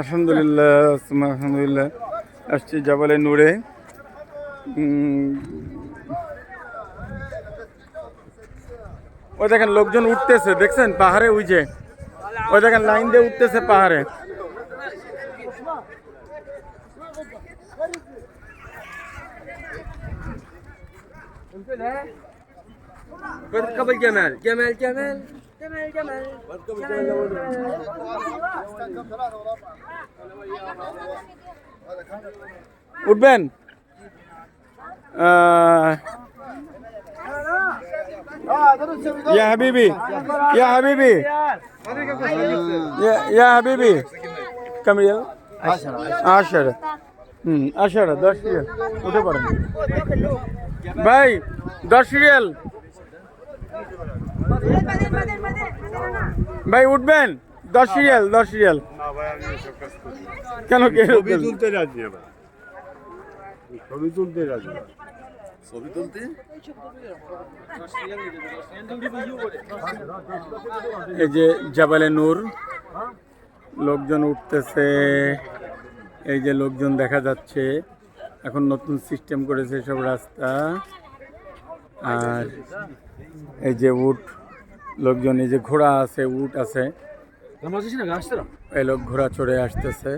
আলহামদুলিল্লাহ আলহামদুলিল্লাহ। আসছি জাবালে নূরে। ওই দেখেন লোকজন উঠতেছে, দেখছেন পাহাড়ে ওই যে? ওই দেখেন লাইন দিয়ে উঠতেছে পাহাড়ে। قبل جمال جمال جمال جمال جمال উঠবেন আহ, ইয়া হাবিবি ইয়া হাবিবি ইয়া ইয়া হাবিবি কামিল আশারা হুম আশারা দশ রিয়াল উঠে পড়েন ভাই দশ রিয়াল ভাই উঠবেন? দশ রিয়াল দশ রিয়াল। কেন কে ছবি তুলতে রাজি ছবি তুলতে রাজি এই যে জাবালে নূর লোকজন উঠতেছে। এই যে লোকজন দেখা যাচ্ছে। এখন নতুন সিস্টেম করেছে সব রাস্তা। আর এই যে উট লোকজন এই যে ঘোড়া আছে উট আছে। এই লোক ঘোড়া চড়ে আসতেছে।